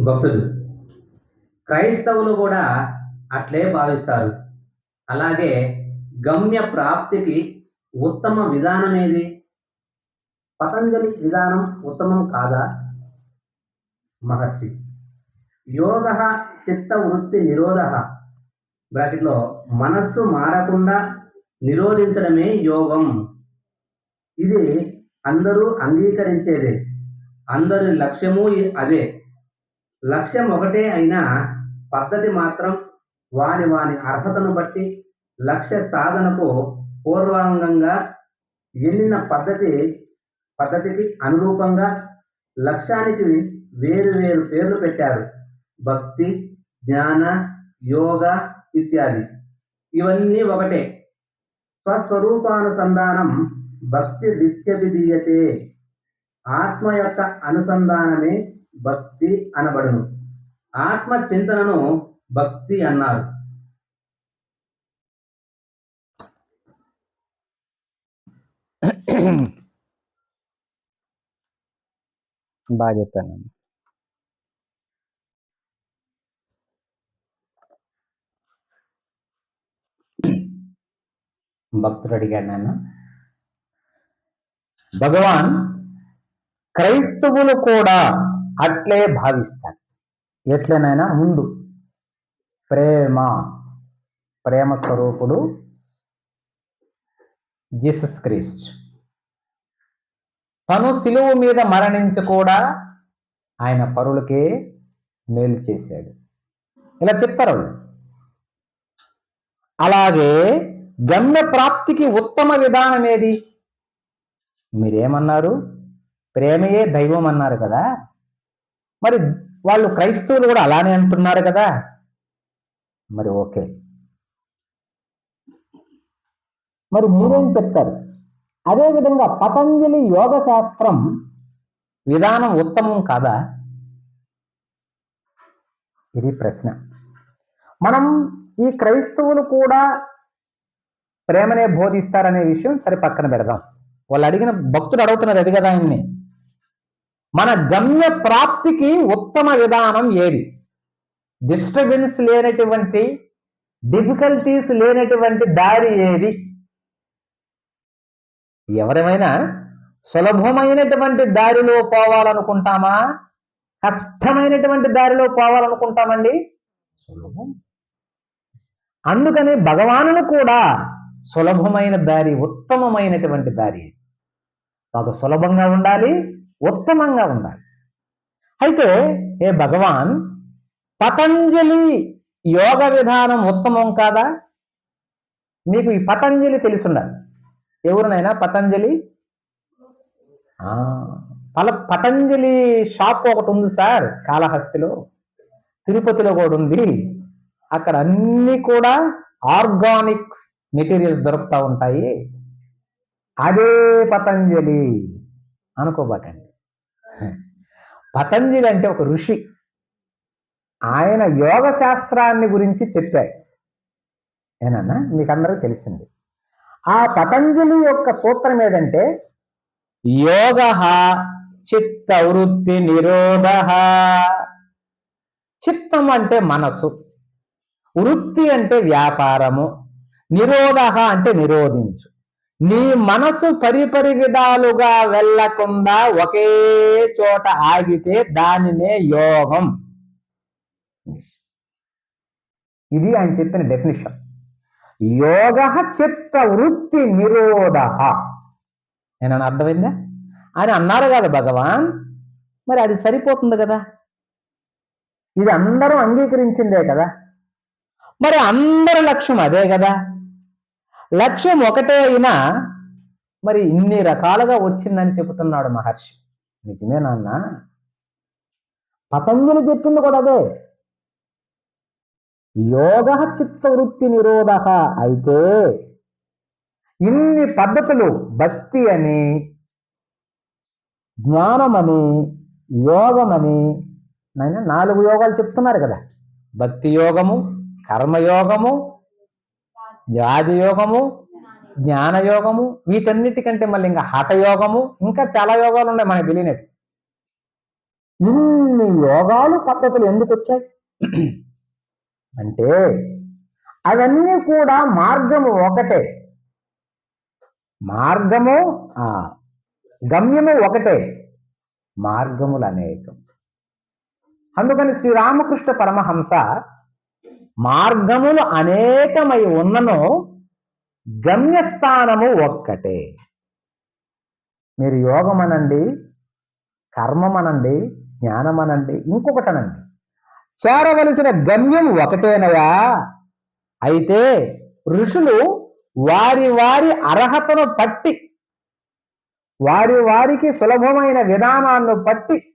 భక్తులు. క్రైస్తవులు కూడా అట్లే భావిస్తారు. అలాగే గమ్య ప్రాప్తికి ఉత్తమ విధానం ఏది? పతంజలి విధానం ఉత్తమం కాదా? మహర్షి. యోగ చిత్త వృత్తి నిరోధ బ్రాకెట్లో మనస్సు మారకుండా నిరోధించడమే యోగం. ఇది అందరూ అంగీకరించేదే. అందరి లక్ష్యము అదే. లక్ష్యం ఒకటే అయినా పద్ధతి మాత్రం వాని వాని అర్హతను బట్టి లక్ష్య సాధనకు పూర్వాంగంగా ఎన్నిన పద్ధతి పద్ధతికి అనురూపంగా లక్ష్యానికి వేరు వేరు పేర్లు పెట్టారు. భక్తి జ్ఞాన యోగ ఇత్యాది. ఇవన్నీ ఒకటే. స్వస్వరూపానుసంధానం భక్తి దిత్యభిధీయతే ఆత్మ యొక్క అనుసంధానమే భక్తి అనబడును. ఆత్మ చింతనను భక్తి అన్నారు. బాగా చెప్పాను. భక్తుడు అడిగాడు నాన్న. భగవాన్ క్రైస్తవులు కూడా అట్లే భావిస్తాను ఎట్లనైనా ముందు ప్రేమ ప్రేమ స్వరూపుడు జీసస్ క్రీస్ట్ తను సిలువు మీద మరణించి కూడా ఆయన పరులకే మేలు చేశాడు. ఇలా చెప్తారు అలాగే గమ్య ప్రాప్తికి ఉత్తమ విధానం ఏది? మీరేమన్నారు? ప్రేమయే దైవం అన్నారు కదా? మరి వాళ్ళు క్రైస్తవులు కూడా అలానే అంటున్నారు కదా? మరి ఓకే. మరి మీరేం చెప్తారు? అదేవిధంగా పతంజలి యోగ శాస్త్రం విధానం ఉత్తమం కాదా? ఇది ప్రశ్న. మనం ఈ క్రైస్తవులు కూడా ప్రేమనే బోధిస్తారనే విషయం సరే పక్కన పెడదాం. వాళ్ళు అడిగిన భక్తుడు అడుగుతున్నారు అది కదా ఆయన్ని? మన గమ్య ప్రాప్తికి ఉత్తమ విధానం ఏది? డిస్టర్బెన్స్ లేనటువంటి డిఫికల్టీస్ లేనటువంటి దారి ఏది? ఎవరేమైనా సులభమైనటువంటి దారిలో పోవాలనుకుంటామా? కష్టమైనటువంటి దారిలో పోవాలనుకుంటామండి? సులభం. అందుకని భగవానుడు కూడా సులభమైన దారి ఉత్తమమైనటువంటి దారి మాకు సులభంగా ఉండాలి ఉత్తమంగా ఉండాలి. అయితే ఏ భగవాన్ పతంజలి యోగ విధానం ఉత్తమం కాదా? మీకు ఈ పతంజలి తెలిసి ఉండాలి ఎవరినైనా పతంజలి? పల పతంజలి షాప్ ఒకటి ఉంది సార్ కాళహస్తిలో. తిరుపతిలో కూడా ఉంది. అక్కడ అన్ని కూడా ఆర్గానిక్స్ మెటీరియల్స్ దొరుకుతూ ఉంటాయి. అదే పతంజలి అనుకోబాకండి. పతంజలి అంటే ఒక ఋషి. ఆయన యోగ శాస్త్రాన్ని గురించి చెప్పాడు. ఏనన్నా? మీకు అందరికీ తెలిసింది. ఆ పతంజలి యొక్క సూత్రం ఏదంటే యోగ చిత్త వృత్తి నిరోధ. చిత్తం అంటే మనసు. వృత్తి అంటే వ్యాపారము. నిరోధ అంటే నిరోధించు. నీ మనసు పరిపరి విధాలుగా వెళ్ళకుండా ఒకే చోట ఆగితే దానినే యోగం. ఇది ఆయన చెప్పిన డెఫినేషన్ యోగ చిత్త వృత్తి నిరోధ. నేను అర్థమైందా? అని అన్నారు కదా భగవాన్ మరి అది సరిపోతుంది కదా? ఇది అందరూ అంగీకరించిందే కదా? మరి అందరి లక్ష్యం అదే కదా? లక్ష్యం ఒకటే అయినా మరి ఇన్ని రకాలుగా వచ్చిందని చెబుతున్నాడు మహర్షి. నిజమే నాన్న. పతంజలి చెప్పింది కూడా అదే. యోగ చిత్తవృత్తి నిరోధ అయితే ఇన్ని పద్ధతులు భక్తి అని జ్ఞానమని యోగమని నైనా నాలుగు యోగాలు చెప్తున్నారు కదా. భక్తి యోగము కర్మయోగము రాజయోగము జ్ఞానయోగము వీటన్నిటికంటే మళ్ళీ ఇంకా హఠయోగము ఇంకా చాలా యోగాలు ఉన్నాయి మనకు తెలియనివి ఇన్ని యోగాలు పద్ధతులు ఎందుకు వచ్చాయి? అంటే అవన్నీ కూడా మార్గము ఒకటే. మార్గము ఆ, గమ్యము ఒకటే. మార్గములు అనేకం. అందుకని శ్రీరామకృష్ణ పరమహంస మార్గములు అనేకమై ఉన్నను గమ్యస్థానము ఒక్కటే. మీరు యోగం అనండి కర్మం అనండి జ్ఞానం అనండి ఇంకొకటి చేరవలసిన గమ్యం ఒకటేనయా? అయితే ఋషులు వారి వారి అర్హతను పట్టి వారి వారికి సులభమైన విధానాలను పట్టి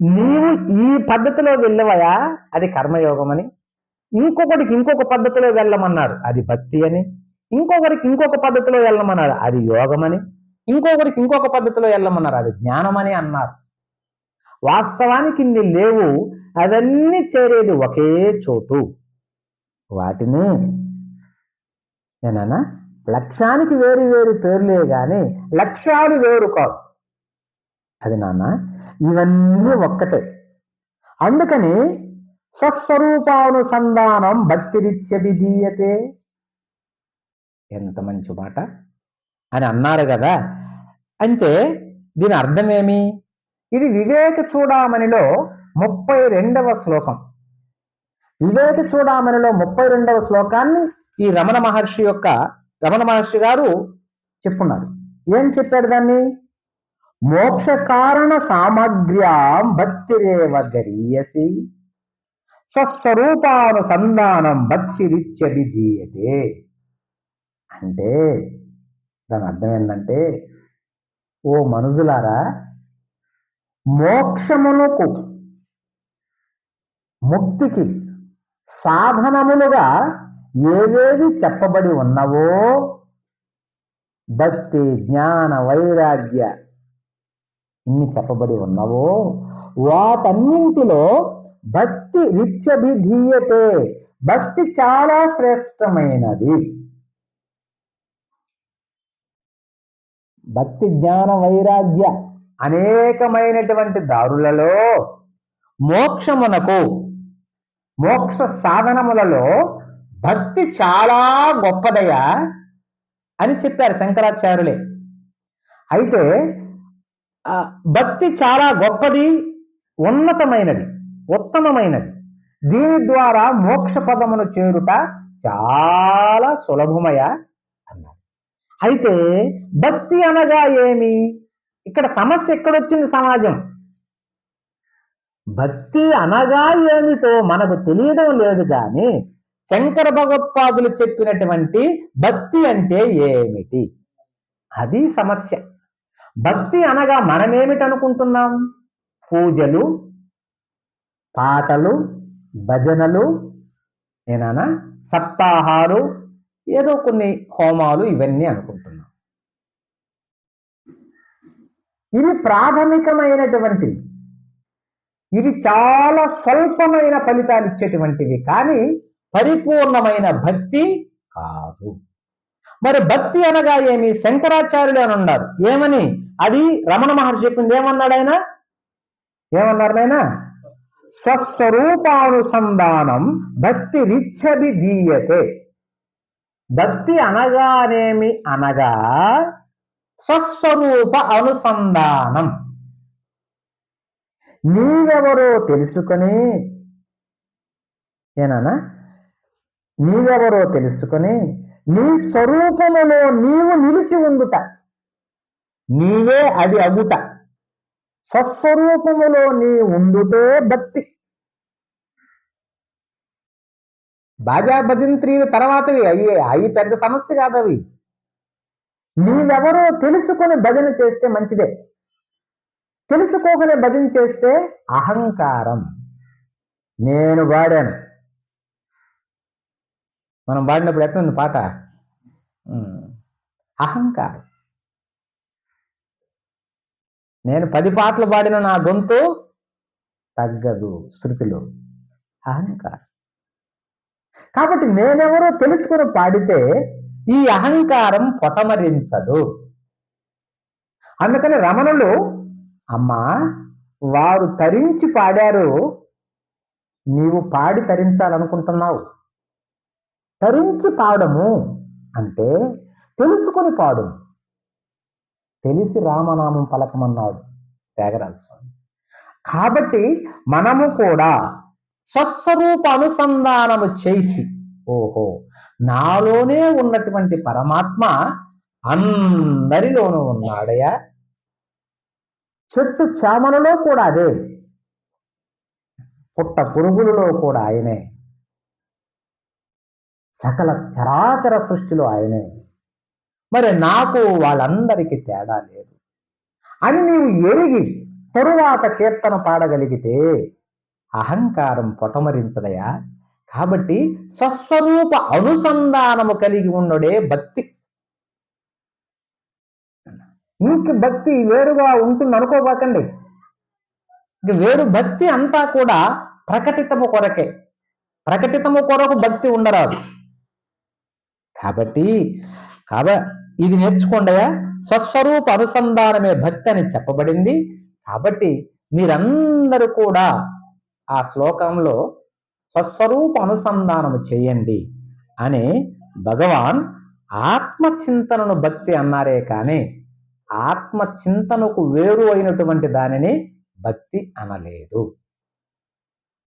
నీవు ఈ పద్ధతిలో వెళ్ళవయా? అది కర్మయోగం అని ఇంకొకటికి ఇంకొక పద్ధతిలో వెళ్ళమన్నాడు అది భక్తి అని. ఇంకొకరికి ఇంకొక పద్ధతిలో వెళ్ళమన్నాడు అది యోగమని. ఇంకొకరికి ఇంకొక పద్ధతిలో వెళ్ళమన్నారు. అది జ్ఞానమని అన్నారు. వాస్తవానికి ఇన్ని లేవు. అవన్నీ చేరేది ఒకే చోటు. వాటిని నేనన్నా లక్ష్యానికి వేరు వేరు పేర్లే గాని లక్ష్యాలు వేరు కాదు. అది నాన్న? ఇవన్నీ ఒక్కటే. అందుకని స్వస్వరూపానుసంధానం భక్తిరిత్య విధీయతే. ఎంత మంచి మాట. అని అన్నారు కదా. అంటే దీని అర్థమేమి? ఇది వివేక చూడామణిలో ముప్పై రెండవ శ్లోకం. వివేక చూడామణిలో ముప్పై రెండవ శ్లోకాన్ని ఈ రమణ మహర్షి యొక్క రమణ మహర్షి గారు చెప్పున్నారు. ఏం చెప్పాడు దాన్ని? మోక్ష కారణ సామగ్ర్యాం భక్తిరేవ గరీయసి. స్వస్వరూపానుసంధానం భక్తిరిత్య విధీయతే అంటే దాని అర్థం ఏంటంటే ఓ మనుజులారా మోక్షమునకు ముక్తికి సాధనములుగా ఏవేవి చెప్పబడి ఉన్నవో భక్తి జ్ఞాన వైరాగ్య ఇన్ని చెప్పబడి ఉన్నవో వాటన్నింటిలో భక్తి రిత్యభిధీయతే భక్తి చాలా శ్రేష్టమైనది. భక్తి జ్ఞాన వైరాగ్య అనేకమైనటువంటి దారులలో మోక్షమునకు మోక్ష సాధనములలో భక్తి చాలా గొప్పదయా అని చెప్పారు శంకరాచార్యులే. అయితే ఆ, భక్తి చాలా గొప్పది ఉన్నతమైనది. ఉత్తమమైనది. దీని ద్వారా మోక్ష పదమును చేరుట చాలా సులభమయ అన్నారు. అయితే భక్తి అనగా ఏమి? ఇక్కడ సమస్య ఎక్కడొచ్చింది సమాజం? భక్తి అనగా ఏమిటో మనకు తెలియడం లేదు కానీ శంకర భగవత్పాదులు చెప్పినటువంటి భక్తి అంటే ఏమిటి? అది సమస్య. భక్తి అనగా మనమేమిటి అనుకుంటున్నాం పూజలు పాటలు భజనలు ఏనానా సప్తాహాలు ఏదో కొన్ని హోమాలు ఇవన్నీ అనుకుంటున్నాం. ఇవి ప్రాథమికమైనటువంటివి. ఇవి చాలా స్వల్పమైన ఫలితాలు ఇచ్చేటువంటివి కానీ పరిపూర్ణమైన భక్తి కాదు. మరి భక్తి అనగా ఏమి? శంకరాచార్యులు అని ఉన్నారు. ఏమని? అది రమణ మహర్షి చెప్పింది. ఏమన్నాడు ఆయన? ఏమన్నారు నాయనా స్వస్వరూపానుసంధానం భక్తి రిచ్ఛది దీయతే. భక్తి అనగానేమి అనగా స్వస్వరూప అనుసంధానం. నీవెవరో తెలుసుకొని ఏనా నీవెవరో తెలుసుకొని నీ స్వరూపములో నీవు నిలిచి ఉండుట. నీవే అది అగుట. స్వస్వరూపములో నీ ఉండుటే భక్తి బాజా భజంత్రీలు తర్వాతవి. అయ్యే అవి పెద్ద సమస్య కాదు అవి నీవెవరో తెలుసుకొని భజన చేస్తే మంచిదే. తెలుసుకోకనే భజన చేస్తే అహంకారం. నేను పాడాను మనం పాడినప్పుడు ఎట్లుంది పాట? అహంకారం. నేను పది పాటలు పాడిన నా గొంతు తగ్గదు శృతిలో. అహంకారం. కాబట్టి నేనెవరో తెలుసుకుని పాడితే ఈ అహంకారం పొటమరించదు. అందుకని రమణులు అమ్మా వారు తరించి పాడారు. నీవు పాడి తరించాలనుకుంటున్నావు. తరించి పాడము అంటే తెలుసుకొని పాడుము తెలిసి రామనామం పలకమన్నాడు త్యాగరాజ స్వామి. కాబట్టి మనము కూడా స్వస్వరూప అనుసంధానము చేసి ఓహో నాలోనే ఉన్నటువంటి పరమాత్మ అందరిలోనూ ఉన్నాడయా? చెట్టు చామలలో కూడా అదే. పుట్ట పురుగులలో కూడా ఆయనే. సకల చరాచర సృష్టిలో ఆయనే. మరి నాకు వాళ్ళందరికీ తేడా లేదు. అని నీవు ఎరిగి తరువాత కీర్తన పాడగలిగితే అహంకారం పొటమరించదయా? కాబట్టి స్వస్వరూప అనుసంధానము కలిగి ఉన్నడే భక్తి. ఇంక భక్తి వేరుగా ఉంటుంది అనుకోబాకండి ఇంక వేరు భక్తి అంతా కూడా ప్రకటితము కొరకే. ప్రకటితము కొరకు భక్తి ఉండరాదు. కాబట్టి కాబ ఇది నేర్చుకోండియా? స్వస్వరూప అనుసంధానమే భక్తి అని చెప్పబడింది. కాబట్టి మీరందరూ కూడా ఆ శ్లోకంలో స్వస్వరూప అనుసంధానము చేయండి అని భగవాన్ ఆత్మచింతనను భక్తి అన్నారే కానీ ఆత్మచింతనకు వేరు అయినటువంటి దానిని భక్తి అనలేదు.